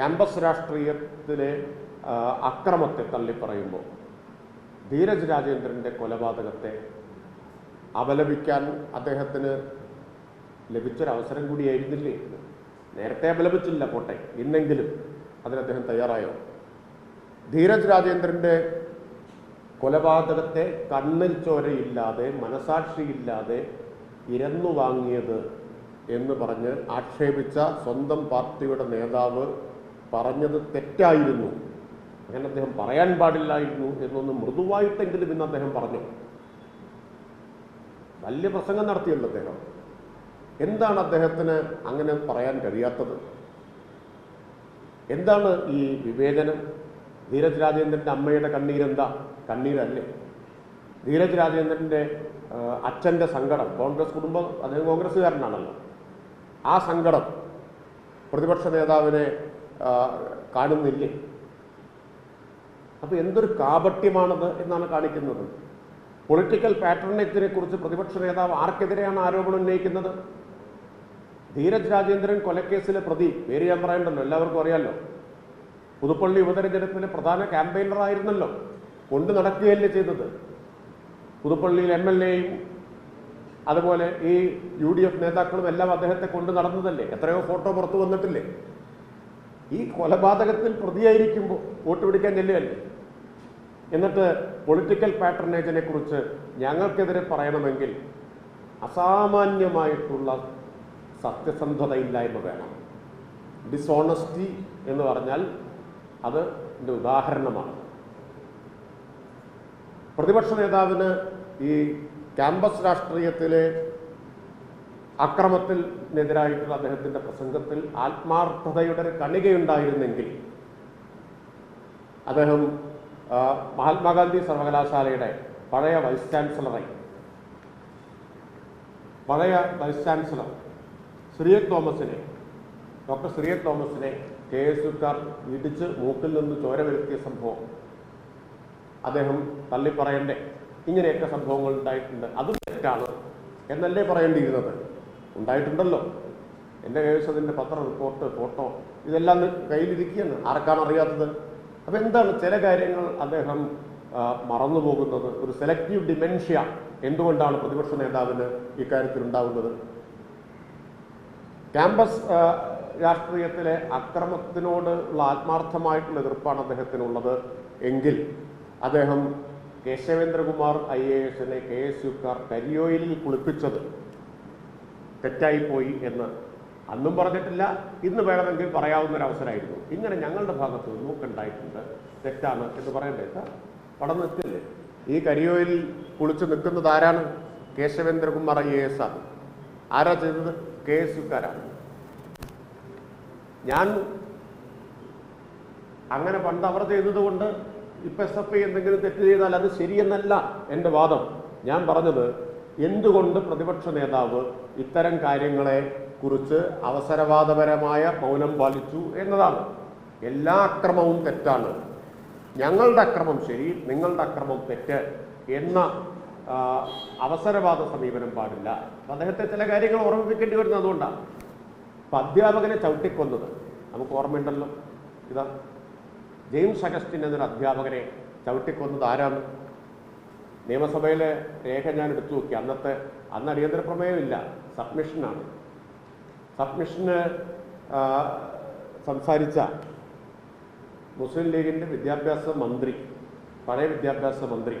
Campus രാഷ്ട്രീയത്തിലെ അക്രമത്തെ തള്ളിപ്പറയുമ്പോൾ ധീരജ് രാജേന്ദ്രന്റെ കൊലപാതകത്തെ അപലപിക്കാൻ അദ്ദേഹത്തിന് ലഭിച്ചൊരവസരം കൂടിയായിരുന്നില്ലേ? നേരത്തെ അപലപിച്ചില്ല പോട്ടെ ഇന്നെങ്കിലും അതിന് അദ്ദേഹം തയ്യാറായോ ധീരജ് രാജേന്ദ്രന്റെ കൊലപാതകത്തെ കണ്ണിൽ ചോരയില്ലാതെ മനസാക്ഷിയില്ലാതെ ഇരന്നു വാങ്ങിയത് എന്ന് പറഞ്ഞ് ആക്ഷേപിച്ച സ്വന്തം പാർട്ടിയുടെ നേതാവ് പറഞ്ഞത് തെറ്റായിരുന്നു. അങ്ങനെ അദ്ദേഹം പറയാൻ പാടില്ലായിരുന്നു എന്നൊന്ന് മൃദുവായിട്ടെങ്കിലും ഇന്ന് അദ്ദേഹം പറഞ്ഞു. വലിയ പ്രസംഗം നടത്തിയല്ലോ അദ്ദേഹം. എന്താണ് അദ്ദേഹത്തിന് അങ്ങനെ പറയാൻ കഴിയാത്തത്? എന്താണ് ഈ വിവേചനം? ധീരജ് രാജേന്ദ്രന്റെ അമ്മയുടെ കണ്ണീരെന്താ? കണ്ണീരല്ലേ. ധീരജ് രാജേന്ദ്രന്റെ അച്ഛന്റെ സങ്കടം. കോൺഗ്രസ് കുടുംബം അദ്ദേഹം കോൺഗ്രസ്സുകാരനാണല്ലോ. ആ സങ്കടം പ്രതിപക്ഷ നേതാവിനെ കാണുന്നില്ലേ? അപ്പോൾ എന്തൊരു കാപട്യമാണത് എന്നാണ് കാണിക്കുന്നത്. പൊളിറ്റിക്കൽ പാറ്റേണിനെ കുറിച്ച് പ്രതിപക്ഷ നേതാവ് ആർക്കെതിരെയാണ് ആരോപണം ഉന്നയിക്കുന്നത്? ധീരജ് രാജേന്ദ്രൻ കൊലക്കേസിലെ പ്രതി പേര് ഞാൻ പറയണ്ടല്ലോ എല്ലാവർക്കും അറിയാലോ. പുതുപ്പള്ളി ഉപതെരഞ്ഞെടുപ്പിലെ പ്രധാന ക്യാമ്പയിനറായിരുന്നല്ലോ കൊണ്ടു നടക്കുകയല്ലേ ചെയ്തത്. പുതുപ്പള്ളിയിൽ എം എൽ എയും അതുപോലെ ഈ യു ഡി എഫ് നേതാക്കളും എല്ലാം അദ്ദേഹത്തെ കൊണ്ടു നടന്നതല്ലേ? എത്രയോ ഫോട്ടോ പുറത്തു വന്നിട്ടില്ലേ? ഈ കൊലപാതകത്തിൽ പ്രതിയായിരിക്കുമ്പോൾ വോട്ട് പിടിക്കാൻ ചെല്ലുകയല്ലേ? എന്നിട്ട് പൊളിറ്റിക്കൽ പാറ്റേണേജിനെ കുറിച്ച് ഞങ്ങൾക്കെതിരെ പറയണമെങ്കിൽ അസാമാന്യമായിട്ടുള്ള സത്യസന്ധതയില്ലായ്മ വേണം. ഡിസോണസ്റ്റി എന്ന് പറഞ്ഞാൽ അത് എന്റെ ഉദാഹരണമാണ്. പ്രതിപക്ഷ നേതാവിന് ഈ ക്യാമ്പസ് രാഷ്ട്രീയത്തിലെ അക്രമത്തിനെതിരായിട്ടുള്ള അദ്ദേഹത്തിന്റെ പ്രസംഗത്തിൽ ആത്മാർത്ഥതയുടെ ഒരു കണികയുണ്ടായിരുന്നെങ്കിൽ അദ്ദേഹം മഹാത്മാഗാന്ധി സർവകലാശാലയുടെ പഴയ വൈസ് ചാൻസലറായി. പഴയ വൈസ് ചാൻസലർ ശ്രീയക് തോമസിനെ ഡോക്ടർ ശ്രീയക് തോമസിനെ കെ എസ് യുക്കാർ ഇടിച്ച് മൂക്കിൽ നിന്ന് ചോര വരുത്തിയ സംഭവം അദ്ദേഹം തള്ളിപ്പറയണ്ടേ. ഇങ്ങനെയൊക്കെ സംഭവങ്ങൾ ഉണ്ടായിട്ടുണ്ട്. അതും തെറ്റാണ് എന്നല്ലേ പറയേണ്ടിയിരുന്നത്? ഉണ്ടായിട്ടുണ്ടല്ലോ. എന്റെ കൈവശത്തിന്റെ പത്ര റിപ്പോർട്ട് ഫോട്ടോ ഇതെല്ലാം കയ്യിലിരിക്കുകയാണ്. ആർക്കാണ് അറിയാത്തത്? അപ്പോൾ എന്താണ് ചില കാര്യങ്ങൾ അദ്ദേഹം മറന്നു പോകുന്നത്? ഒരു സെലക്റ്റീവ് ഡിമെൻഷ്യ എന്തുകൊണ്ടാണ് പ്രതിപക്ഷ നേതാവിന് ഇക്കാര്യത്തിൽ ഉണ്ടാകുന്നത് ക്യാമ്പസ് രാഷ്ട്രീയത്തിലെ അക്രമത്തിനോട് ഉള്ള ആത്മാർത്ഥമായിട്ടുള്ള എതിർപ്പാണ് അദ്ദേഹത്തിനുള്ളത്. എങ്കിൽ അദ്ദേഹം കേശവേന്ദ്രകുമാർ ഐ എ എസിനെ കെ എസ് യുക്കാർ കരിയോയിലിൽ കുളിപ്പിച്ചത് തെറ്റായിപ്പോയി എന്ന് അന്നും പറഞ്ഞിട്ടില്ല ഇന്ന് വേണമെങ്കിൽ പറയാവുന്ന ഒരു അവസരമായിരുന്നു ഇങ്ങനെ ഞങ്ങളുടെ ഭാഗത്ത് നിന്നൊക്കെ ഉണ്ടായിട്ടുണ്ട് തെറ്റാണ് എന്ന് പറയണ്ടേ? സാർ പടം ഈ കരിയോയിൽ കുളിച്ച് നിൽക്കുന്നത് ആരാണ്? കേശവേന്ദ്രകുമാർ ഐ എ എസ് ആണ്. ആരാ ചെയ്തത്? കെ എസ് യുക്കാരാണ്. ഞാൻ അങ്ങനെ പണ്ട് അവർ ചെയ്തതുകൊണ്ട് ഇപ്പം എസ് എഫ് ഐ എന്തെങ്കിലും തെറ്റ് ചെയ്താൽ അത് ശരിയെന്നല്ല എന്റെ വാദം. ഞാൻ പറഞ്ഞത് എന്തുകൊണ്ട് പ്രതിപക്ഷ നേതാവ് ഇത്തരം കാര്യങ്ങളെ കുറിച്ച് അവസരവാദപരമായ മൗനം പാലിച്ചു എന്നതാണ്. എല്ലാ അക്രമവും തെറ്റാണ്. ഞങ്ങളുടെ അക്രമം ശരി നിങ്ങളുടെ അക്രമം തെറ്റ് എന്ന അവസരവാദ സമീപനം പാടില്ല. അദ്ദേഹത്തെ ചില കാര്യങ്ങൾ ഓർമ്മിപ്പിക്കേണ്ടി വരുന്നത് അതുകൊണ്ടാണ്. അപ്പൊ അധ്യാപകനെ ചവിട്ടിക്കൊന്നത് നമുക്ക് ഓർമ്മയുണ്ടല്ലോ. ഇതാ ജെയിംസ് അഗസ്റ്റിൻ എന്നൊരു അധ്യാപകനെ ചവിട്ടിക്കൊന്നത് ആരാണ്? നിയമസഭയിലെ രേഖ ഞാൻ എടുത്തു നോക്കി. അന്നത്തെ അന്ന് അടിയന്തര പ്രമേയമില്ല സബ്മിഷനാണ് സബ്മിഷന് സംസാരിച്ച മുസ്ലിം ലീഗിന്റെ വിദ്യാഭ്യാസ മന്ത്രി പഴയ വിദ്യാഭ്യാസ മന്ത്രി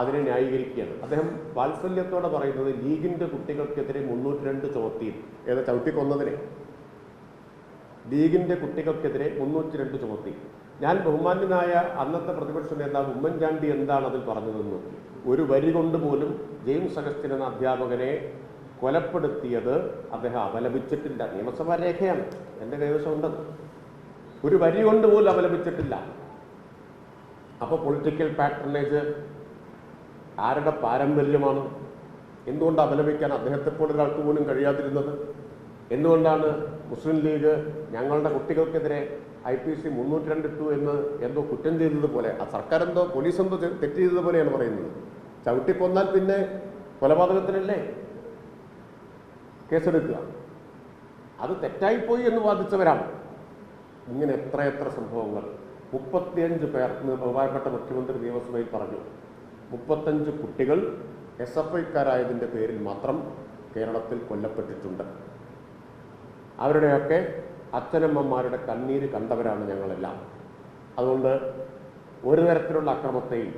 അതിനെ ന്യായീകരിക്കുകയാണ്. അദ്ദേഹം വാത്സല്യത്തോടെ പറയുന്നത് ലീഗിന്റെ കുട്ടികൾക്കെതിരെ മുന്നൂറ്റി രണ്ട് ചുമത്തിയും ഏതാ ചവിട്ടിക്കൊന്നതിനെ. ലീഗിന്റെ കുട്ടികൾക്കെതിരെ മുന്നൂറ്റി രണ്ട് ചുമത്തി. ഞാൻ ബഹുമാന്യനായ അന്നത്തെ പ്രതിപക്ഷ നേതാവ് ഉമ്മൻചാണ്ടി എന്താണ് അതിൽ പറഞ്ഞതെന്ന്? ഒരു വരി കൊണ്ട് പോലും ജെയിംസ് അഗസ്റ്റിൻ എന്ന അധ്യാപകനെ കൊലപ്പെടുത്തിയത് അദ്ദേഹം അപലപിച്ചിട്ടില്ല. നിയമസഭാ രേഖയാണ് എന്റെ കൈവശമുണ്ടത്. ഒരു വരി കൊണ്ട് പോലും അപലപിച്ചിട്ടില്ല. അപ്പോൾ പൊളിറ്റിക്കൽ പാറ്റേണേജ് ആരുടെ പാരമ്പര്യമാണ്? എന്തുകൊണ്ട് അപലപിക്കാൻ അദ്ദേഹത്തെ പോലൊരാൾക്ക് പോലും കഴിയാതിരുന്നത്? എന്തുകൊണ്ടാണ് മുസ്ലിം ലീഗ് ഞങ്ങളുടെ കുട്ടികൾക്കെതിരെ ഐ പി സി മുന്നൂറ്റി രണ്ട് ടു എന്ന് എന്തോ കുറ്റം ചെയ്തതുപോലെ ആ സർക്കാർ എന്തോ പോലീസ് എന്തോ തെറ്റ് ചെയ്തതുപോലെയാണ് പറയുന്നത്. ചവിട്ടിക്കൊന്നാൽ പിന്നെ കൊലപാതകത്തിനല്ലേ കേസെടുക്കുക. അത് തെറ്റായിപ്പോയി എന്ന് വാദിച്ചവരാണ്. ഇങ്ങനെ എത്ര സംഭവങ്ങൾ. മുപ്പത്തിയഞ്ച് പേർ ബഹുമാനപ്പെട്ട മുഖ്യമന്ത്രി നിയമസഭയിൽ പറഞ്ഞു. മുപ്പത്തഞ്ച് കുട്ടികൾ എസ് എഫ് ഐക്കാരായതിന്റെ പേരിൽ മാത്രം കേരളത്തിൽ കൊല്ലപ്പെട്ടിട്ടുണ്ട്. അവരുടെയൊക്കെ അച്ഛനമ്മമാരുടെ കണ്ണീര് കണ്ടവരാണ് ഞങ്ങളെല്ലാം. അതുകൊണ്ട് ഒരു തരത്തിലുള്ള അക്രമത്തെയും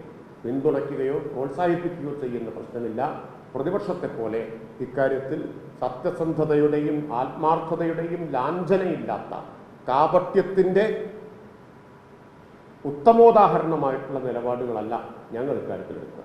പിന്തുണയ്ക്കുകയോ പ്രോത്സാഹിപ്പിക്കുകയോ ചെയ്യുന്ന പ്രശ്നമില്ല. പ്രതിപക്ഷത്തെ പോലെ ഇക്കാര്യത്തിൽ സത്യസന്ധതയുടെയും ആത്മാർത്ഥതയുടെയും ലാഞ്ചനയില്ലാത്ത കാപട്യത്തിന്റെ ഉത്തമോദാഹരണമായിട്ടുള്ള നിലപാടുകളല്ല ഞങ്ങൾ ഇക്കാര്യത്തിൽ എടുക്കുക